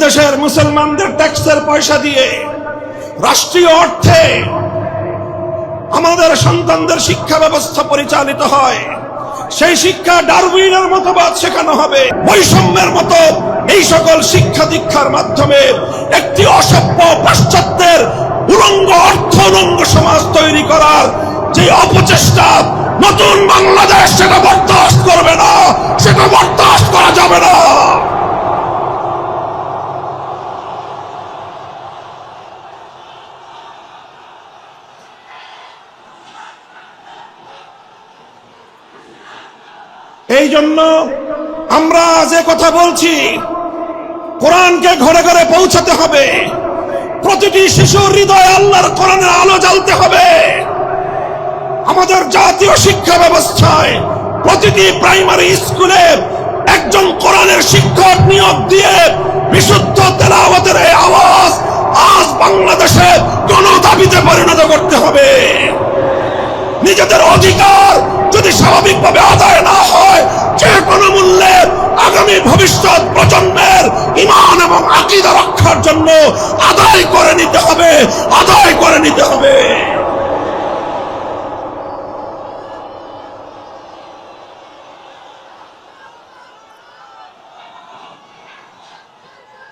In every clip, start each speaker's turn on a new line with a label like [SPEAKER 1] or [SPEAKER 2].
[SPEAKER 1] এদেশের মুসলমানদের ট্যাক্সের পয়সা দিয়ে রাষ্ট্রীয় অর্থে আমাদের সন্তানদের শিক্ষা ব্যবস্থা পরিচালিত হয়, সেই শিক্ষা ডারউইনের মতবাদ শেখানো হবে। বৈষম্যের মতো এই সকল শিক্ষা দীক্ষার মাধ্যমে একটি অসভ্য পাশ্চাত্যের উলঙ্গ অর্থ উলঙ্গ সমাজ তৈরি করার যে অপচেষ্টা নতুন বাংলাদেশ সেটা বরদাস্ত করবে না, সেটা বরদাস্ত করা যাবে না। এই জন্য আমরা যে কথা বলছি, কোরআনকে ঘরে ঘরে পৌঁছাতে হবে। প্রতিটি শিশুর হৃদয়ে আল্লাহর কোরআনের আলো জ্বালতে হবে। আমাদের জাতীয় শিক্ষা ব্যবস্থায় প্রতিটি প্রাইমারি স্কুলে একজন কোরআনের শিক্ষক নিয়োগ দিয়ে বিশুদ্ধ তেলাওয়াতের এই আওয়াজ আজ বাংলাদেশে গণদাবিতে পরিণত করতে হবে। নিজেদের অধিকার যদি স্বাভাবিকভাবে আদায় না হয় আগামী ভবিষ্যৎ প্রজন্মের এবং রক্ষার জন্য আদায় করে নিতে হবে, আদায় করে নিতে হবে।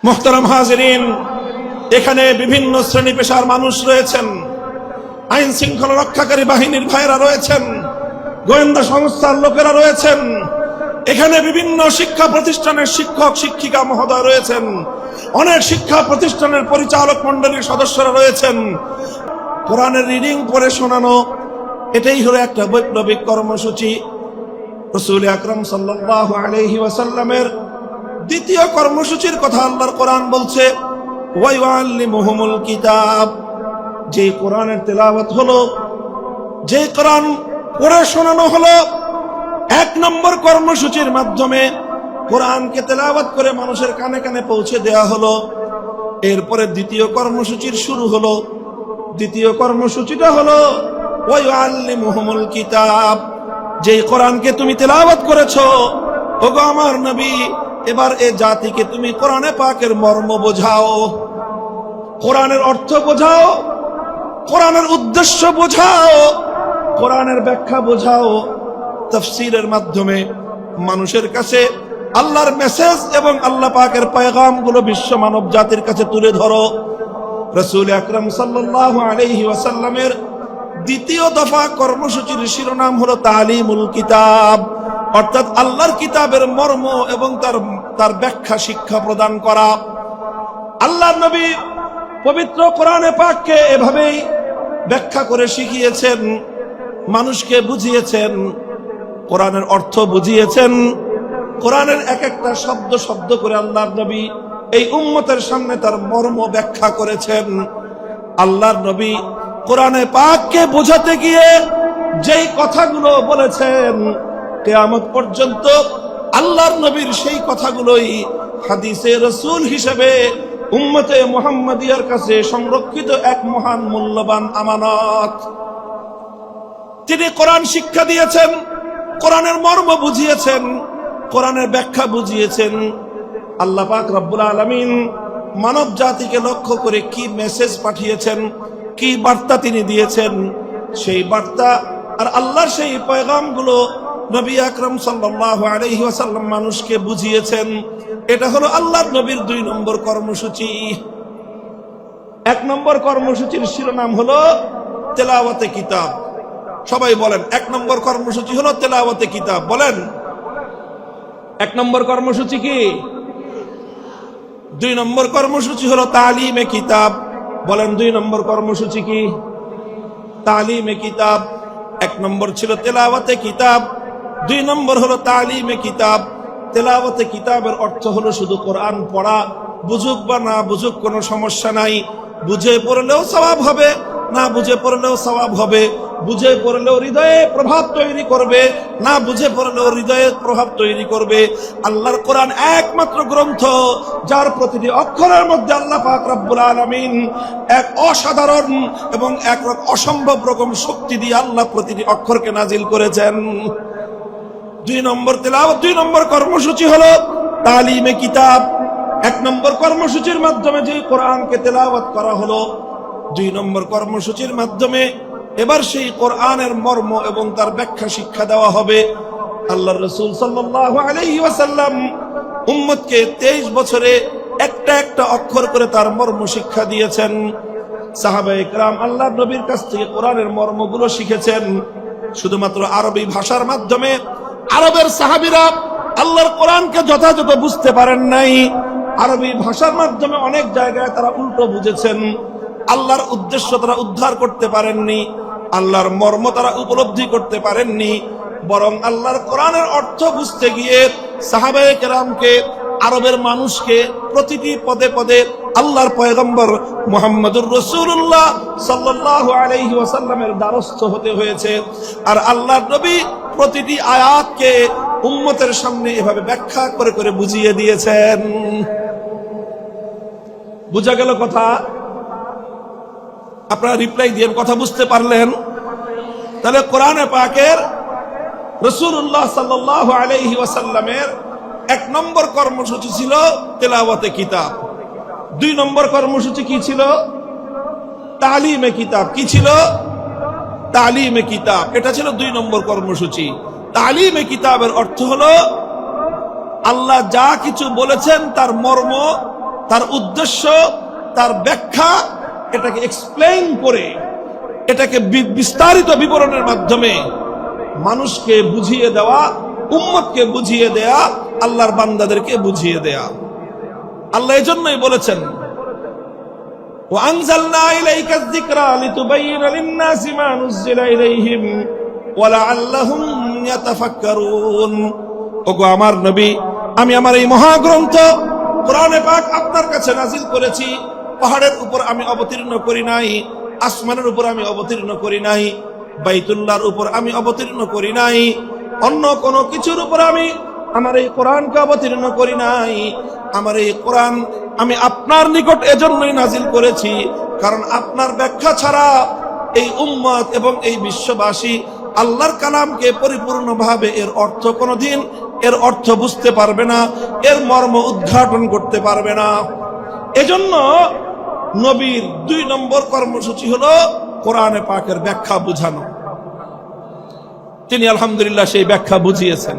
[SPEAKER 1] মোহতারাম হাজরিন, এখানে বিভিন্ন শ্রেণি পেশার মানুষ রয়েছেন। আইন শৃঙ্খলা রক্ষাকারী বাহিনীর ভাইরা রয়েছেন। গোয়েন্দা সংস্থার লোকেরা রয়েছেন। এখানে বিভিন্ন শিক্ষা প্রতিষ্ঠানের শিক্ষক, শিক্ষিকা, মহোদয় রয়েছেন। অনেক শিক্ষা প্রতিষ্ঠানের পরিচালক মন্ডলীর সদস্যরা রয়েছেন। কোরআনের রিডিং পড়ে শোনানো, এটাই হলো একটা বৈপ্লবিক কর্মসূচি। রসুল আকরম সাল্লাহ আলহি ওয়াসাল্লামের দ্বিতীয় কর্মসূচির কথা আল্লাহর কোরআন বলছে কিতাব। যে কোরআনের তেলাওয়াত হলো, যে কোরআন পড়ে শোনানো হলো এক নম্বর কর্মসূচির মাধ্যমে কোরআনকে তেলাওয়াত করে মানুষের কানে কানে পৌঁছে দেয়া হলো। এরপরে দ্বিতীয় কর্মসূচির শুরু হলো। দ্বিতীয় কর্মসূচিটা হলো, ওয়াইআল্লিমুহুমুল কিতাব। যেই কোরআনকে তুমি তেলাওয়াত করেছ, ওগো আমার নবী, এবার এ জাতিকে তুমি কোরআনে পাকের মর্ম বোঝাও। কোরআনের অর্থ বোঝাও, কোরআনের উদ্দেশ্য বোঝাও, কোরআনের ব্যাখ্যা বোঝাও। তফসিরের মাধ্যমে মানুষের কাছে আল্লাহর মেসেজ এবং আল্লাহ পাকেরগুলো বিশ্ব মানব জাতির কাছে তুলে ধরো। রসুল আকরম ওয়াসাল্লামের দ্বিতীয় দফা কর্মসূচির শিরোনাম হলো তালিমুল কিতাব, অর্থাৎ আল্লাহর কিতাবের মর্ম এবং তার তার ব্যাখ্যা শিক্ষা প্রদান করা। আল্লাহ নবী পবিত্র কোরআনে পাককে এভাবেই ব্যাখ্যা করে শিখিয়েছেন, মানুষকে বুঝিয়েছেন কোরআনের অর্থ বুঝিয়েছেন। কোরআনের এক একটা শব্দ শব্দ করে আল্লাহর নবী এই উম্মতের সামনে তার মর্ম ব্যাখ্যা করেছেন। আল্লাহর নবী কোরআনে পাককে বোঝাতে গিয়ে যেই কথাগুলো বলেছেন, কেয়ামত পর্যন্ত আল্লাহর নবীর সেই কথাগুলোই হাদিসে রসুল হিসেবে উম্মতে মোহাম্মদিয়ার কাছে সংরক্ষিত এক মহান মূল্যবান আমানত। তিনি কোরআন শিক্ষা দিয়েছেন কোরআনের মর্ম বুঝিয়েছেন, কোরআনের ব্যাখ্যা বুঝিয়েছেন। আল্লাহ পাক রব্বুল আলমিন মানব জাতিকে লক্ষ্য করে কি মেসেজ পাঠিয়েছেন, কি বার্তা তিনি দিয়েছেন, সেই বার্তা আর আল্লাহর সেই পয়গামগুলো নবী আকরম সাল্লাহ আলহি ওয়াসাল্লাম মানুষকে বুঝিয়েছেন। এটা হলো আল্লাহর নবীর দুই নম্বর কর্মসূচি। এক নম্বর কর্মসূচির শিরোনাম হলো তেলাওয়াতে কিতাব। সবাই বলেন এক নম্বর কর্মসূচি হলো তেলাওয়াতে কিতাব বলেন। এক নম্বর কর্মসূচি কি? দুই নম্বর কর্মসূচি হলো তালিমে কিতাব বলেন দুই নম্বর কর্মসূচি কি? তালিমে কিতাব এক নম্বর ছিল তেলাওয়াতে কিতাব দুই নম্বর হলো তালিমে কিতাব। তেলাওয়াতে কিতাবের অর্থ হলো শুধু কোরআন পড়া বুঝুক বা না বুঝুক কোনো সমস্যা নাই বুঝে পড়লেও স্বভাব হবে না বুঝে পড়লেও স্বভাব হবে। বুঝে পড়লেও হৃদয়ে প্রভাব তৈরি করবে, না বুঝে পড়লেও হৃদয়ে প্রভাব তৈরি করবে। আল্লাহর কোরআন একমাত্র গ্রন্থ, যার প্রতিটি অক্ষরের মধ্যে আল্লাহ পাক রব্বুল আলামিন এক অসাধারণ এবং এক অসম্ভব রকম শক্তি দিয়ে আল্লাহ প্রতিটি অক্ষরকে নাজিল করেছেন। দুই নম্বর তেলাওয়াত, দুই নম্বর কর্মসূচি হলো তালিমে কিতাব। এক নম্বর কর্মসূচির মাধ্যমে যে কোরআনকে তেলাওয়াত করা হলো, দুই নম্বর কর্মসূচির মাধ্যমে এবার সেই কোরআনের মর্ম এবং তার ব্যাখ্যা শিক্ষা দেওয়া হবে। আল্লাহ রসুল আলাইহি ওয়াসাল্লাম তেইশ বছরে একটা একটা অক্ষর করে তার মর্ম শিক্ষা দিয়েছেন। সাহাবা আল্লাহ নবীর কাছ থেকে কোরআনের মর্মগুলো শিখেছেন। শুধুমাত্র আরবি ভাষার মাধ্যমে আরবের সাহাবিরা আল্লাহর কোরআনকে যথাযথ বুঝতে পারেন নাই। আরবি ভাষার মাধ্যমে অনেক জায়গায় তারা উল্টো বুঝেছেন। আল্লাহর উদ্দেশ্য তারা উদ্ধার করতে পারেননি। আল্লাহর মর্ম তারা উপলব্ধি করতে পারেননি, বরং আল্লাহর কোরআনের অর্থ বুঝতে গিয়ে সাহাবায়ে কেরামকে, আরবের মানুষকে প্রতিটি পদে পদে আল্লাহর পয়গম্বর মোহাম্মদুর রসুল্লাহ সাল্লাল্লাহু আলাইহি ওয়াসাল্লামের দ্বারস্থ হতে হয়েছে। আর আল্লাহর নবী প্রতিটি আয়াতকে উম্মতের সামনে এভাবে ব্যাখ্যা করে করে বুঝিয়ে দিয়েছেন। বুঝা গেল কথা? আপনারা রিপ্লাই দিয়ে কথা বুঝতে পারলেন? তাহলে কোরআনে পাকের রসুল্লাহ সাল্লাহ আলাইহি ওয়াসাল্লামের এক নম্বর কর্মসূচি ছিল তেলাওয়াতে কিতাব। দুই নম্বর কর্মসূচি কি ছিল? তালিমে কিতাব। কি ছিল? তালিমে কিতাব। এটা ছিল দুই নম্বর কর্মসূচি। তালিমে কিতাবের অর্থ হলো, আল্লাহ যা কিছু বলেছেন তার মর্ম, তার উদ্দেশ্য, তার ব্যাখ্যা এটাকে এক্সপ্লেইন করে এটাকে বি- বিস্তারিত বিবরণের মাধ্যমে মানুষকে বুঝিয়ে দেওয়া উম্মতকে বুঝিয়ে দেয়া আল্লাহর বান্দাদেরকে বুঝিয়ে দেয়া আল্লাহ এজন্যই বলেছেন وأنزلنا إليك الذكرى لتبين للناس ما نزل إليهم ولعلهم يتفكرون ওগো আমার নবী আমি আমার এই মহাগ্রন্থ কোরআনে পাক আপনার কাছে নাজিল করেছি পাহাড়ের উপর আমি অবতীর্ণ করি নাই, আসমানের উপর আমি অবতীর্ণ করি নাই, বাইতুল্লাহর উপর আমি অবতীর্ণ করি নাই, অন্য কোন কিছুর উপর আমি আমার এই কোরআনকে অবতীর্ণ করি নাই। আমার এই কোরআন আমি আপনার নিকট এজন্যই নাজিল করেছি, কারণ আপনার ব্যাখ্যা ছাড়া এই উম্মত এবং এই বিশ্ববাসী আল্লাহর কালামকে পরিপূর্ণভাবে এর অর্থ কোনোদিন, এর অর্থ বুঝতে পারবে না, এর মর্ম উদ্ঘাটন করতে পারবে না। এজন্য নবীর দুই নম্বর কর্মসূচি হলো কোরআনে পাকের ব্যাখ্যা বুঝানো। তিনি আলহামদুলিল্লাহ সেই ব্যাখ্যা বুঝিয়েছেন।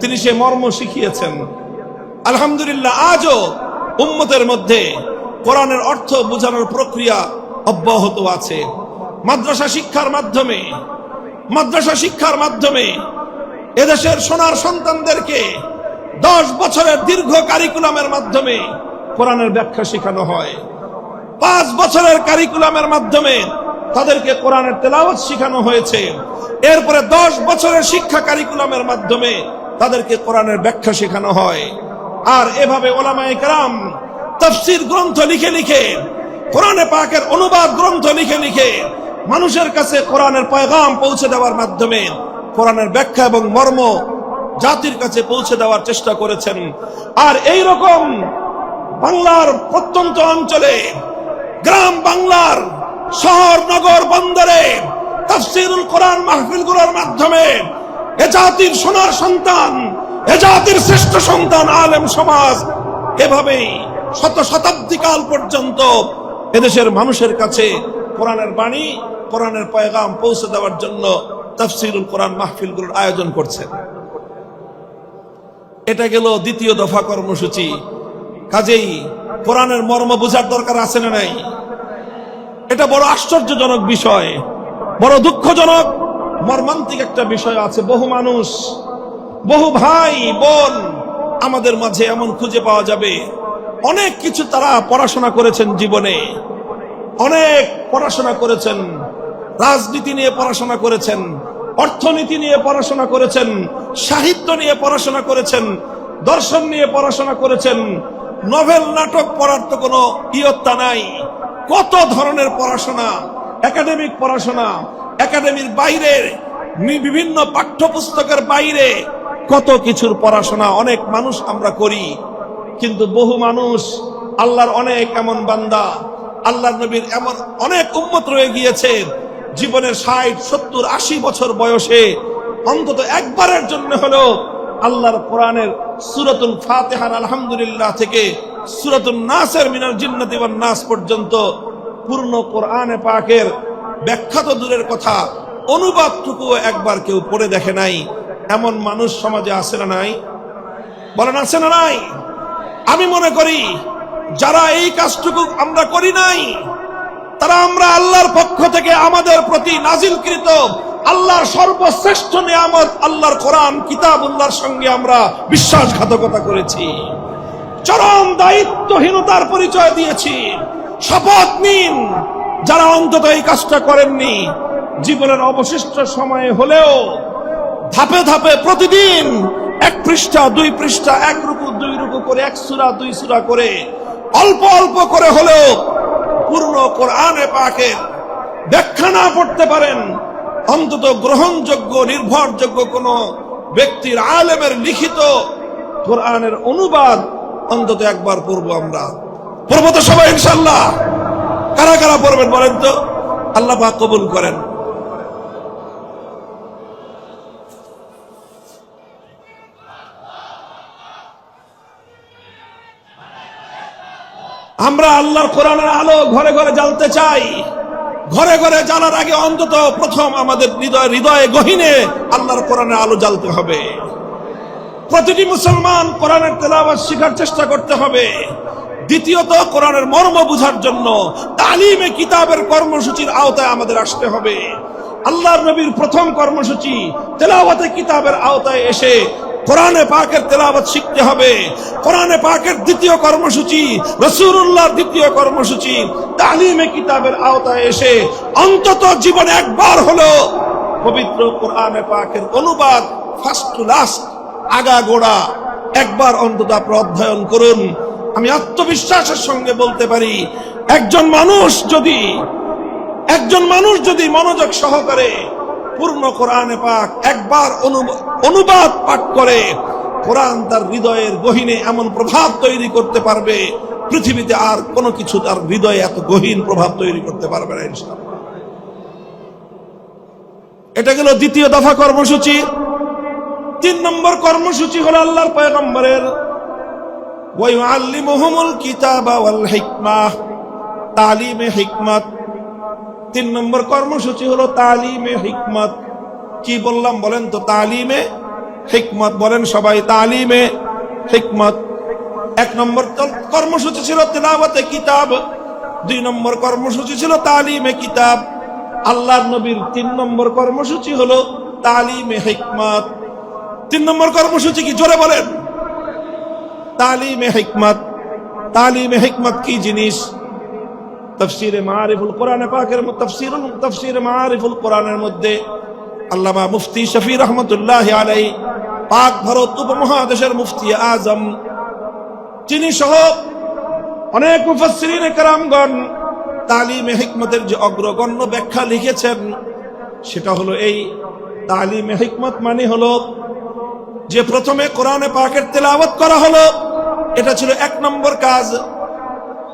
[SPEAKER 1] তিনি সেই মর্ম শিখিয়েছেন। আলহামদুলিল্লাহ আজও উম্মতের মধ্যে কোরআনের অর্থ বোঝানোর প্রক্রিয়া অব্যাহত আছে। মাদ্রাসা শিক্ষার মাধ্যমে, মাদ্রাসা শিক্ষার মাধ্যমে এদেশের সোনার সন্তানদেরকে দশ বছরের দীর্ঘ কারিকুলামের মাধ্যমে কোরআনের ব্যাখ্যা শেখানো হয়। পাঁচ বছরের কারিকুলামের মাধ্যমে তাদেরকে কোরআনের তেলাওয়াত শেখানো হয়েছে। এরপরে দশ বছরের শিক্ষা কারিকুলামের মাধ্যমে তাদেরকে কোরআনের ব্যাখ্যা শেখানো হয়। আর এভাবে ওলামায়ে কেরাম তফসির গ্রন্থ লিখে লিখে, কোরআনে পাকের অনুবাদ গ্রন্থ লিখে লিখে মানুষের কাছে কোরআনের পয়গাম পৌঁছে দেওয়ার মাধ্যমে কোরআনের ব্যাখ্যা এবং মর্ম জাতির কাছে পৌঁছে দেওয়ার চেষ্টা করেছেন। আর এই রকম বাংলার প্রত্যন্ত অঞ্চলে গ্রাম বাংলার শহর, নগর বন্দরে তাফসিরুল কোরআন মাহফিলগুলোর মাধ্যমে এ জাতির সোনার সন্তান, এ জাতির শ্রেষ্ঠ সন্তান আলেম সমাজ এভাবেই শত শতাব্দী কাল পর্যন্ত এদেশের মানুষের কাছে কোরআনের বাণী, কোরআনের পয়গাম পৌঁছে দেওয়ার জন্য তাফসিরুল কোরআন মাহফিলগুলোর আয়োজন করছেন। এটা গেল দ্বিতীয় দফা কর্মসূচি। কাজেই কোরআনের মর্ম বোঝার দরকার আছে না নাই? এটা বড় আশ্চর্যজনক বিষয়, বড় দুঃখজনক, মর্মান্তিক একটা বিষয় আছে। বহু মানুষ, বহু ভাই, বোন আমাদের মাঝে এমন খুঁজে পাওয়া যাবে। অনেক কিছু তারা পড়াশোনা করেছেন জীবনে। অনেক পড়াশোনা করেছেন, রাজনীতি নিয়ে পড়াশোনা করেছেন, অর্থনীতি নিয়ে পড়াশোনা করেছেন, সাহিত্য নিয়ে পড়াশোনা করেছেন, দর্শন নিয়ে পড়াশোনা করেছেন নভেল নাটক পড়ার তো কোনো ইয়ত্তা নাই। কত ধরনের পড়াশোনা, একাডেমিক পড়াশোনা, একাডেমির বাইরে বিভিন্ন পাঠ্যপুস্তকের বাইরে, কত কিছুর পড়াশোনা অনেক মানুষ আমরা করি। কিন্তু বহু মানুষ আল্লাহর অনেক এমন বান্দা, আল্লাহর নবীর এমন অনেক উম্মত রয়ে গিয়েছে। জীবনের ষাট, সত্তর, আশি বছর বয়সে অন্তত একবারের জন্য হলেও আল্লাহর কোরআনের সুরতুল ফাতেহার আলহামদুলিল্লাহ থেকে সুরাতুন নাসের মিনাল জিন্নাতি ওয়ান নাস পর্যন্ত পূর্ণ কোরআনে পাকের ব্যাখ্যাত দূরের কথা অনুবাদটুকু একবার কেউ পড়ে দেখে নাই। এমন মানুষ সমাজে আছে না নাই? বলেন, আছে না নাই? আমি মনে করি, যারা এই কাজটুকু আমরা করি নাই, তারা আমরা আল্লাহর পক্ষ থেকে আমাদের প্রতি নাজিলকৃত আল্লাহর সর্বশ্রেষ্ঠ নিয়ামত, আল্লাহর কোরআন, কিতাবুল্লাহর সঙ্গে আমরা বিশ্বাসঘাতকতা করেছি। চরম দায়িত্বহীনতার পরিচয় দিয়েছি। শপথ নিন। যারা অন্তত এই কাজটা করেননি, জীবনের অবশিষ্ট সময়ে হলেও ধাপে ধাপে প্রতিদিন এক পৃষ্ঠা, দুই পৃষ্ঠা, এক রুকু, দুই রুকু করে, এক সুরা, দুই সুরা করে, অল্প অল্প করে হলেও পূর্ণ কোরআনে পাকের ব্যাখ্যা না পড়তে পারেন অন্তত গ্রহণযোগ্য, নির্ভরযোগ্য কোন ব্যক্তির আলেমের লিখিত কোরআনের অনুবাদ অন্তত একবার পড়ব আমরা। পড়ব তো সবাই ইনশাল্লাহ কারা কারা পড়বেন বলেন তো? আল্লাহ কবুল করেন। আমরা আল্লাহর কোরআনের আলো ঘরে ঘরে জ্বালতে চাই। ঘরে ঘরে জ্বালার আগে অন্তত প্রথম আমাদের হৃদয় হৃদয়ে গহিনে আল্লাহর কোরআনের আলো জ্বালতে হবে। প্রতিটি মুসলমান কোরআনের তেলাওয়াত শেখার চেষ্টা করতে হবে। দ্বিতীয়ত, কোরআনের মর্ম বুঝার জন্য তালিমে কিতাবের কর্মসূচির আওতায় আমাদের আসতে হবে। আল্লাহর নবীর প্রথম কর্মসূচি তেলাওয়াতে কিতাবের আওতায় এসে কোরআনে পাকের তেলাওয়াত শিখতে হবে। কোরআনে পাকের দ্বিতীয় কর্মসূচি রসুল্লাহর দ্বিতীয় কর্মসূচি, তালিমে কিতাবের আওতায় এসে অন্তত জীবনে একবার হলো পবিত্র কোরআনে পাকের অনুবাদ ফার্স্ট টু লাস্ট আগা গোড়া একবার অন্তত আপনি অধ্যয়ন করুন। আমি আত্মবিশ্বাসের সঙ্গে বলতে পারি, একজন মানুষ যদি, একজন মানুষ যদি মনোযোগ সহকারে পূর্ণ কোরআনে পাক একবার অনুবাদ পাঠ করে, কোরআন তার হৃদয়ের গহীনে এমন প্রভাব তৈরি করতে পারবে, পৃথিবীতে আর কোনো কিছু তার হৃদয়ে এত গহীন প্রভাব তৈরি করতে পারবে না, ইনশাআল্লাহ। এটা গেল দ্বিতীয় দফা কর্মসূচি। তিন নম্বর কর্মসূচি হলো আল্লাহর পয়গম্বরের ওয়াইআল্লিমুহুমুল কিতাবা ওয়াল হিকমাহ তালিমে হিকমত। তিন নম্বর কর্মসূচি হলো তালিমে হিকমত। কি বললাম বলেন তো? তালিমে হিকমত। বলেন সবাই, তালিমে হিকমত। এক নম্বর কর্মসূচি ছিল তেলাওয়াতে কিতাব। দুই নম্বর কর্মসূচি ছিল তালিমে কিতাব। আল্লাহ নবীর তিন নম্বর কর্মসূচি হলো তালিমে হিকমত। তিন নম্বর কর্মসূচি কি? জোরে বলেন। তালিমে হিকমত। তালিমে হিকমত কি জিনিস? তফসিরে মারিফুল কোরআনে পাকের তফসির তফসিরে মারিফুল কোরআনের মধ্যে আল্লামা মুফতি শফি রহমতুল্লাহ আলাই পাক ভারত উপমহাদেশের মুফতি আজম, তিনি সহ অনেক মুফাসসিরিনে কেরামগণ তালিমে হিকমতের যে অগ্রগণ্য ব্যাখ্যা লিখেছেন, সেটা হলো এই তালিমে হিকমত মানে হলো যে প্রথমে কোরআনে পাকের তেলাওয়াত করা হলো, এটা ছিল এক নম্বর কাজ।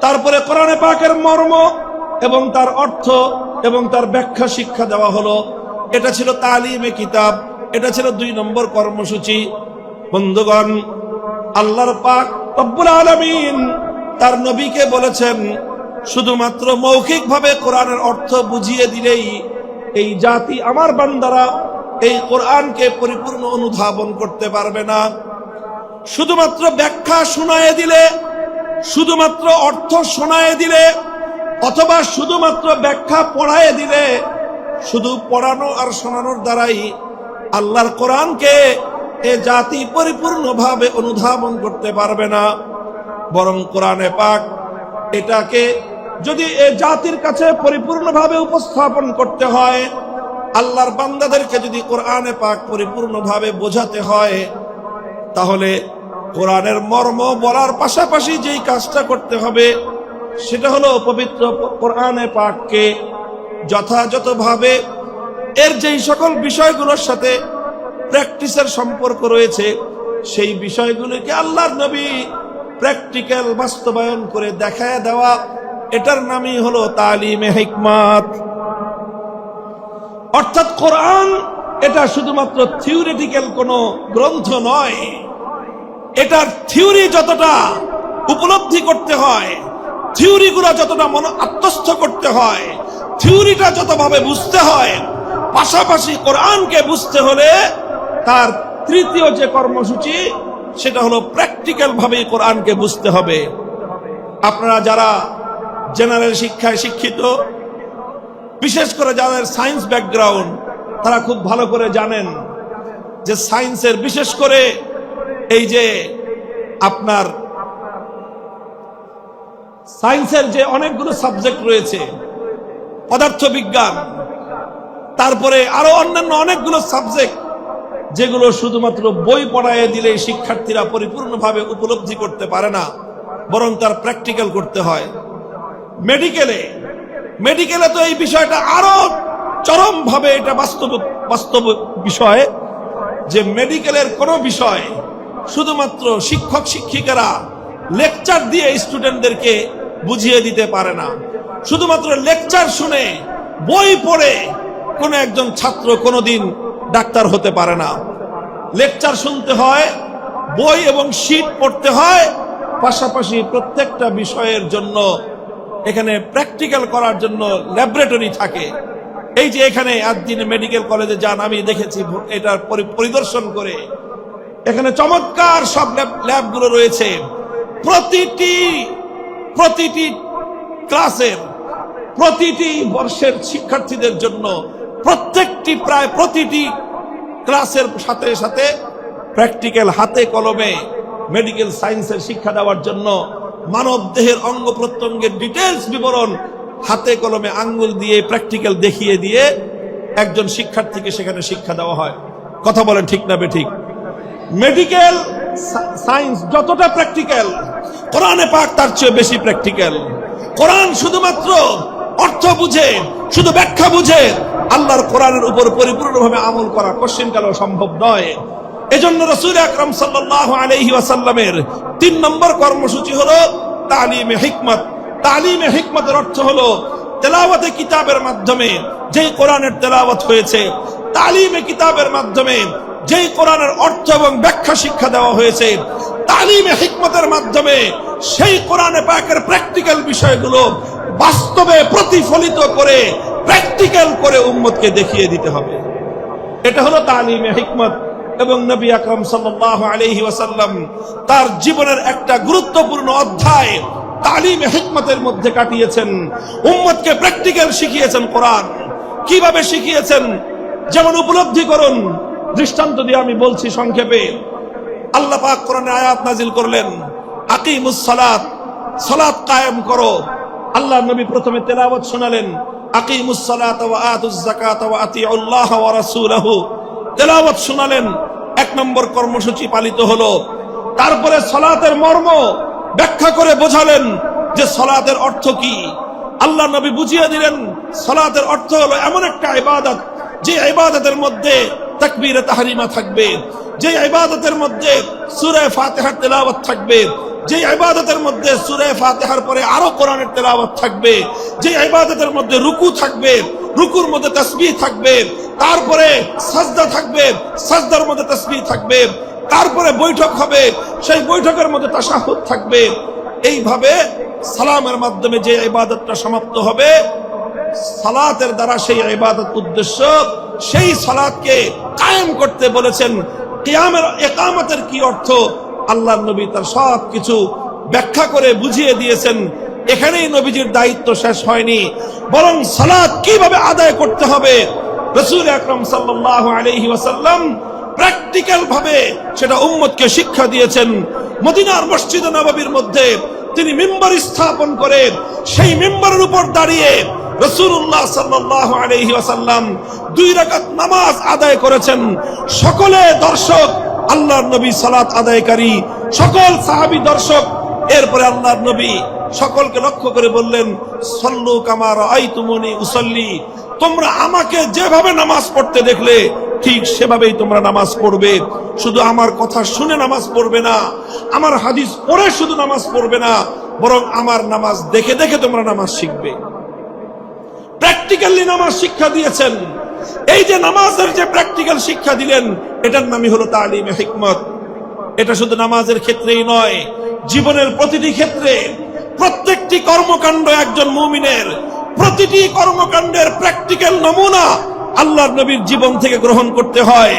[SPEAKER 1] তারপরে কোরআনে পাকের মর্ম এবং তার অর্থ এবং তার ব্যাখ্যা শিক্ষা দেওয়া হলো। এটা ছিল তালিমে কিতাব, এটা ছিল দুই নম্বর কর্মসূচি। বন্ধুগণ, আল্লাহর পাক রব্বুল আলামিন তার নবীকে বলেছেন, শুধুমাত্র মৌখিকভাবে কোরআনের অর্থ বুঝিয়ে দিলেই এই জাতি আমার বান্দারা এই কোরআনকে পরিপূর্ণ অনুধাবন করতে পারবে না। শুধুমাত্র ব্যাখ্যা শোনায় দিলে শুধুমাত্র অর্থ শোনায় দিলে, অথবা শুধুমাত্র ব্যাখ্যা পড়ায় দিলে, শুধু পড়ানো আর শোনানোর দ্বারাই আল্লাহর কোরআনকে এ জাতি পরিপূর্ণভাবে অনুধাবন করতে পারবে না। বরং কোরআনে পাক এটাকে যদি এ জাতির কাছে পরিপূর্ণভাবে উপস্থাপন করতে হয়, আল্লাহর বান্দাদেরকে যদি কোরআনে পাক পরিপূর্ণভাবে বোঝাতে হয়, তাহলে কোরআনের মর্ম বলার পাশাপাশি যেই কাজটা করতে হবে, সেটা হলো পবিত্র কোরআনে পাককে যথাযথভাবে এর যেই সকল বিষয়গুলোর সাথে প্র্যাকটিসের সম্পর্ক রয়েছে, সেই বিষয়গুলিকে আল্লাহর নবী প্র্যাকটিক্যাল বাস্তবায়ন করে দেখায় দেওয়া, এটার নামই হলো তালিমে হিকমাত। অর্থাৎ কোরআন এটা শুধুমাত্র থিওরিটিক্যাল কোনো গ্রন্থ নয় এটার থিওরি যতটা উপলব্ধি করতে হয়, থিওরিগুলো যতটা মন আত্মস্থ করতে হয়, থিওরিটা যতভাবে বুঝতে হয়, পাশাপাশি কোরআনকে বুঝতে হলে তার তৃতীয় যে কর্মসূচি, সেটা হলো প্র্যাকটিক্যাল ভাবে কোরআনকে বুঝতে হবে। আপনারা যারা জেনারেল শিক্ষায় শিক্ষিত, বিশেষ করে যাদের সায়েন্স ব্যাকগ্রাউন্ড তারা খুব ভালো করে জানেন যে সায়েন্সের বিশেষ করে এই যে আপনার সায়েন্সের যে অনেকগুলো সাবজেক্ট রয়েছে, পদার্থবিজ্ঞান, তারপরে আরও অন্যান্য অনেকগুলো সাবজেক্ট, যেগুলো শুধুমাত্র বই পড়ায় দিলে শিক্ষার্থীরা পরিপূর্ণভাবে উপলব্ধি করতে পারে না, বরং তার প্র্যাকটিক্যাল করতে হয়। মেডিকেলে মেডিকেলে তো এই বিষয়টা আরও চরম ভাবে এটা বাস্তব বাস্তব বিষয় যে মেডিকেলের কোনো বিষয় শুধুমাত্র শিক্ষক শিক্ষিকারা লেকচার দিয়ে স্টুডেন্টদেরকে বুঝিয়ে দিতে পারে না। শুধুমাত্র লেকচার শুনে বই পড়ে কোনো একজন ছাত্র কোনোদিন ডাক্তার হতে পারে না। লেকচার শুনতে হয়, বই এবং শীট পড়তে হয়, পাশাপাশি প্রত্যেকটা বিষয়ের জন্য, এখানে প্র্যাকটিক্যাল করার জন্য ল্যাবরেটরি থাকে। এই যে এখানে একদিন মেডিকেল কলেজে যান, আমি দেখেছি এটার পরিদর্শন করে এখানে চমৎকার সব ল্যাব, ল্যাবগুলো রয়েছে। প্রতিটি প্রতিটি ক্লাসের প্রতিটি বর্ষের শিক্ষার্থীদের জন্য প্রত্যেকটি প্রায় প্রতিটি ক্লাসের সাথে সাথে প্র্যাকটিক্যাল হাতে কলমে মেডিকেল সায়েন্সের শিক্ষা দেওয়ার জন্য মানব দেহের অঙ্গ প্রত্যঙ্গের ডিটেলস বিবরণ হাতে কলমে আঙ্গুল দিয়ে প্র্যাকটিক্যাল দেখিয়ে দিয়ে একজন শিক্ষার্থীকে সেখানে শিক্ষা দেওয়া হয়। কথা বলেন ঠিক না বে ঠিক? মেডিকেল সায়েন্স যতটা প্র্যাকটিক্যাল। কোরআনে পাক তার চেয়ে বেশি প্র্যাকটিক্যাল। কোরআন শুধুমাত্র অর্থ বুঝে শুধু ব্যাখ্যা বুঝে আল্লাহর কোরআনের উপর পরিপূর্ণভাবে আমল করা কোশ্চিন কালেও সম্ভব নয়। এজন্য রসুল আকরম সাল্লাহ আলহি ওয়াসাল্লামের তিন নম্বর কর্মসূচি হলো তালিমে হিকমত। তালিমে হিকমতের অর্থ হলো তেলাওয়াতে কিতাবের মাধ্যমে যেই কোরআনের তেলাওয়াত হয়েছে তালিমে কিতাবের মাধ্যমে যেই কোরআনের অর্থ এবং ব্যাখ্যা শিক্ষা দেওয়া হয়েছে, তালিমে হিকমতের মাধ্যমে সেই কোরআনে পাকের প্র্যাকটিক্যাল বিষয়গুলো বাস্তবে প্রতিফলিত করে প্র্যাকটিক্যাল করে উম্মতকে দেখিয়ে দিতে হবে। এটা হলো তালিমে হিকমত এবং নবী আকরম সাল্লাল্লাহু আলাইহি ওয়াসাল্লাম তার জীবনের একটা গুরুত্বপূর্ণ অধ্যায় তালিমে হিকমতের মধ্যে কাটিয়েছেন। উম্মতকে প্র্যাকটিক্যাল শিখিয়েছেন কোরআন। কীভাবে শিখিয়েছেন? যেমন উপলব্ধি করুন দৃষ্টান্ত দিয়ে আমি বলছি সংক্ষেপে। আল্লাহ পাক কোরআনে আয়াত নাজিল করলেন, আকিমুস সালাত সালাত কায়েম করো। আল্লাহ নবী প্রথমে তেলাওয়াত শোনালেন, আকিমুস সালাত ওয়া আতুজ যাকাত ওয়া আতিউল্লাহ ওয়া রাসূলাহু তেলাওয়াত শোনালেন, এক নম্বর কর্মসূচি পালিত হলো। তারপরে সালাতের মর্ম ব্যাখ্যা করে বোঝালেন যে সলাতের অর্থ কি। আল্লাহ নবী বুঝিয়ে দিলেন, সলাতের অর্থ হলো এমন একটা ইবাদত, যে ইবাদতের মধ্যে তাকবীরে তাহরিমা থাকবে যে ইবাদতের মধ্যে সুরে ফাতেহার তেলাওয়াত থাকবে যে ইবাদতের মধ্যে সুরে ফাতেহার পরে আরও কোরআনের তেলাওয়াত থাকবে যে ইবাদতের মধ্যে রুকু থাকবে, রুকুর মধ্যে তাসবিহ থাকবে, তারপরে সাজদা থাকবে, সাজদার মধ্যে তাসবিহ থাকবে, তারপরে বৈঠক হবে, সেই বৈঠকের মধ্যে তাশাহুদ থাকবে। এইভাবে সালামের মাধ্যমে যে ইবাদতটা সমাপ্ত হবে, সালাতের দ্বারা সেই ইবাদত উদ্দেশ্য সেই সালাতকে কায়েম করতে বলেছেন। কিয়ামের একামতের কি অর্থ? আল্লাহ নবী তার সব কিছু ব্যাখ্যা করে বুঝিয়ে দিয়েছেন। এখানেই নবীজির দায়িত্ব শেষ হয়নি। বরং সালাত কীভাবে আদায় করতে হবে? রসুল আকরম সাল্লাহ আলহি ওয়াসাল্লাম প্র্যাকটিক্যাল ভাবে সেটা উম্মতকে শিক্ষা দিয়েছেন। মদিনার মসজিদ নবাবির মধ্যে তিনি মেম্বার স্থাপন করে সেই মেম্বারের উপর দাঁড়িয়ে রসুল্লাহ সাল্লাহ আলহি ওয়াসাল্লাম দুই রাকাত নামাজ আদায় করেছেন। সকলে দর্শক, আল্লাহর নবী সালাত আদায়কারী, সকল সাহাবী দর্শক, এরপরে আল্লাহর নবী সকলকে লক্ষ্য করে বললেন, সল্লু কামার আই তুমনি উসল্লি। তোমরা আমাকে যেভাবে নামাজ পড়তে দেখলে, ঠিক সেভাবেই তোমরা নামাজ পড়বে। শুধু আমার কথা শুনে নামাজ পড়বে না, আমার হাদিস পড়ে শুধু নামাজ পড়বে না, বরং আমার নামাজ দেখে দেখে তোমরা নামাজ শিখবে। প্র্যাকটিক্যালি নামাজ শিক্ষা দিয়েছেন। এই যে নামাজের যে প্র্যাকটিক্যাল শিক্ষা দিলেন, এটার নামই হলো তালিমে হিকমত। এটা শুধু নামাজের ক্ষেত্রেই নয়, জীবনের প্রতিটি ক্ষেত্রে প্রত্যেকটি কর্মকাণ্ড একজন মুমিনের, প্রতিটি কর্মকাণ্ডের প্র্যাকটিক্যাল নমুনা আল্লাহর নবীর জীবন থেকে গ্রহণ করতে হয়।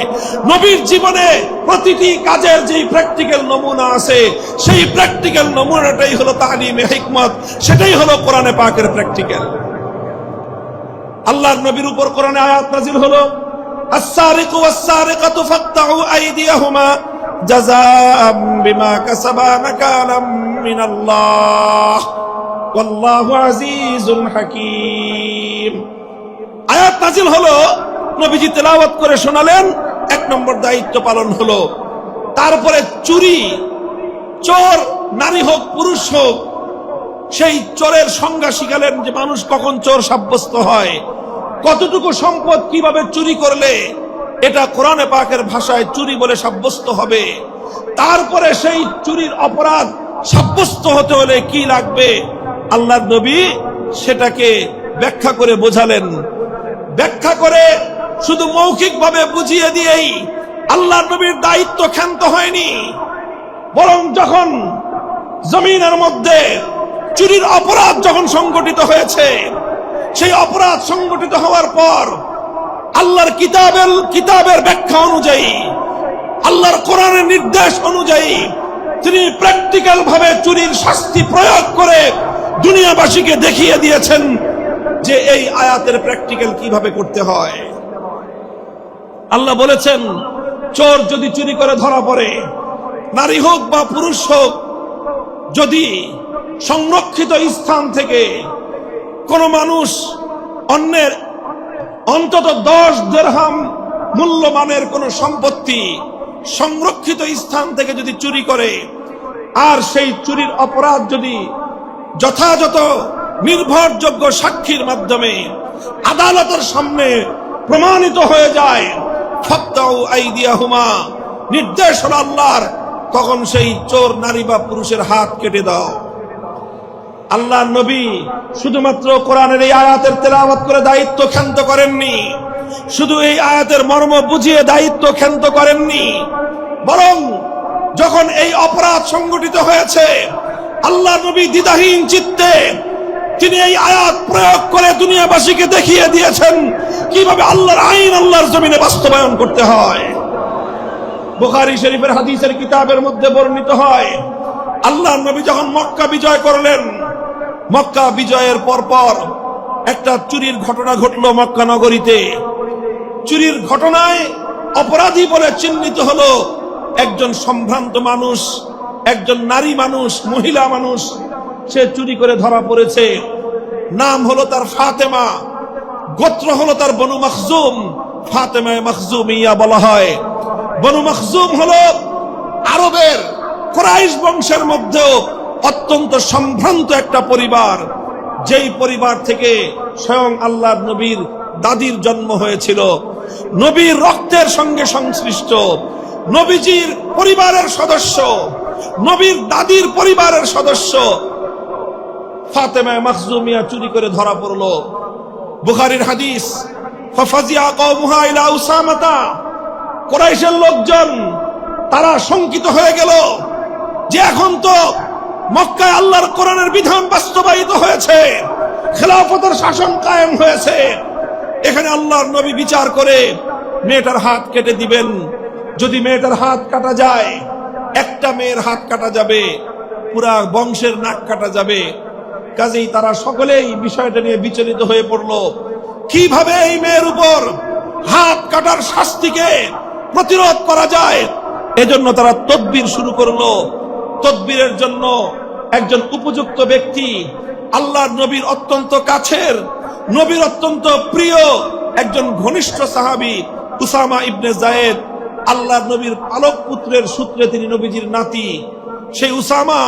[SPEAKER 1] নবীর জীবনে প্রতিটি কাজের যেই প্র্যাকটিক্যাল নমুনা আছে, সেই প্র্যাকটিক্যাল নমুনাটাই হলো তালিমে হিকমত। সেটাই হলো কোরআনে পাকের প্র্যাকটিক্যাল আল্লাহর নবীর উপর কোরআনে আয়াত নাজিল হলো السارق والسارقة فاقطعوا أيديهما جزاء بما كسبا نكالا من الله والله عزيز حكيم আয়াত নাজিল হলো নবীজি তেলাওয়াত করে শোনালেন এক নম্বর দায়িত্ব পালন হলো তারপরে চুরি চোর নারী হোক পুরুষ হোক সেই চোরের সংজ্ঞা শিখালেন যে মানুষ কখন চোর সাব্যস্ত হয়। কতটুকু সম্পদ কীভাবে চুরি করলে, এটা কোরআনে পাকের ভাষায় চুরি বলে সাব্যস্ত হবে। তারপরে সেই চুরির অপরাধ সাব্যস্ত হতে হলে কি লাগবে? আল্লাহ নবী সেটাকে ব্যাখ্যা করে বোঝালেন। ব্যাখ্যা করে শুধু মৌখিকভাবে বুঝিয়ে দিয়েই আল্লাহ নবীর দায়িত্ব ক্ষান্ত হয়নি। বরং যখন জমিনের মধ্যে চুরির অপরাধ যখন সংগঠিত হয়েছে, সেই অপরাধ সংগঠিত হওয়ার পর আল্লাহর কিতাবের কিতাবের ব্যাখ্যা অনুযায়ী, আল্লাহর কোরআনের নির্দেশ অনুযায়ী তিনি প্র্যাকটিক্যাল ভাবে চুরির শাস্তি প্রয়োগ করে দুনিয়াবাসীকে দেখিয়ে দিয়েছেন যে এই আয়াতের প্র্যাকটিক্যাল কীভাবে করতে হয়। আল্লাহ বলেছেন, চোর যদি চুরি করে ধরা পড়ে, নারী হোক বা পুরুষ হোক, যদি সংরক্ষিত স্থান থেকে কোন মানুষ অন্যের অন্তত দশ দেড়হাম মূল্যমানের কোন সম্পত্তি সংরক্ষিত স্থান থেকে যদি চুরি করে, আর সেই চুরির অপরাধ যদি যথাযথ, নির্ভরযোগ্য সাক্ষীর মাধ্যমে আদালতের সামনে প্রমাণিত হয়ে যায় নির্দেশ আল্লাহর, তখন সেই চোর, নারী বা পুরুষের হাত কেটে দাও। আল্লাহ নবী শুধুমাত্র কোরআনের এই আয়াতের তেলাওয়াত করে দায়িত্ব ক্ষান্ত করেননি। শুধু এই আয়াতের মর্ম বুঝিয়ে দায়িত্ব ক্ষান্ত করেননি। বরং যখন এই অপরাধ সংগঠিত হয়েছে, আল্লাহ নবী দ্বিধাহীন চিত্তে তিনি এই আয়াত প্রয়োগ করে দুনিয়াবাসীকে দেখিয়ে দিয়েছেন কীভাবে আল্লাহর আইন আল্লাহর জমিনে বাস্তবায়ন করতে হয়। বুখারী শরীফের হাদিসের কিতাবের মধ্যে বর্ণিত হয় আল্লাহ নবী যখন মক্কা বিজয় করলেন মক্কা বিজয়ের পর পর একটা চুরির ঘটনা ঘটলো মক্কা নগরীতে। চুরির ঘটনায় অপরাধী বলে চিহ্নিত হলো একজন সম্ভ্রান্ত মানুষ, একজন নারী মানুষ, মহিলা মানুষ, সে চুরি করে ধরা পড়েছে। নাম হলো তার ফাতেমা, গোত্র হলো তার বনু মখজুম। ফাতেমায় মখজুম ইয়া বলা হয়। বনু মখজুম হলো আরবের কোরাইশ বংশের মধ্যেও অত্যন্ত সম্ভ্রান্ত একটা পরিবার। যেই পরিবার থেকে স্বয়ং আল্লাহ নবীর দাদির জন্ম হয়েছিল। নবীর রক্তের সঙ্গে সংশ্লিষ্ট, নবীজির পরিবারের সদস্য, নবীর দাদির পরিবারের সদস্য। ফাতেমা মখজুমিয়া চুরি করে ধরা পড়ল। বুখারীর হাদিস কোরাইশের লোকজন তারা শঙ্কিত হয়ে গেল যে এখন তো মক্কায় আল্লাহর কোরআনের বিধান বাস্তবায়িত হয়েছে। খেলাফতের শাসন কায়েম হয়েছে। এখানে আল্লাহর নবী বিচার করে মেয়েটার হাত কেটে দিবেন। যদি মেয়েটার হাত কাটা যায়, একটা মেয়ের হাত কাটা যাবে, পুরা বংশের নাক কাটা যাবে। কাজেই তারা সকলেই বিষয়টা নিয়ে বিচলিত হয়ে পড়ল। কীভাবে এই মেয়ের উপর হাত কাটার শাস্তিকে প্রতিরোধ করা যায়? এজন্য তারা তদবির শুরু করল। তদবিরের জন্য একজন উপযুক্ত ব্যক্তি, আল্লাহর নবীর অত্যন্ত কাছের, নবীর অত্যন্ত প্রিয় একজন ঘনিষ্ঠ সাহাবী উসামা ইবনে জায়েদ আল্লাহর নবীর পালক পুত্রের সূত্রে তিনি নবীজির নাতি। সেই উসামা,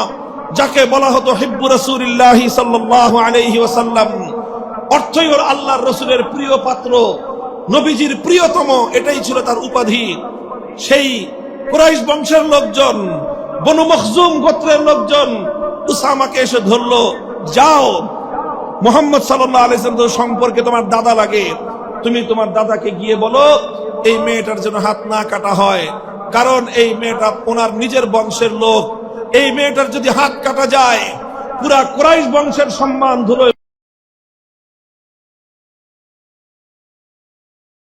[SPEAKER 1] যাকে বলা হতো হিব্বু রসুলিল্লাহ সাল্লাহ ওসাল্লাম অর্থই আল্লাহর রসুলের প্রিয় পাত্র, নবীজির প্রিয়তম, এটাই ছিল তার উপাধি। সেই কুরাইশ বংশের লোকজন, বনু মখজুম গোত্রের লোকজন উসামাকে এসে ধরলো, যাও, মোহাম্মদ সাল্লাহ আলাইসাল সম্পর্কে তোমার দাদা লাগে। তুমি তোমার দাদাকে গিয়ে বলো, এই মেয়েটার জন্য হাত না কাটা হয়। কারণ এই মেয়েটা ওনার নিজের বংশের লোক। এই মেয়েটার যদি হাত কাটা যায়, পুরা কোরাইশ বংশের সম্মান ধুলোয়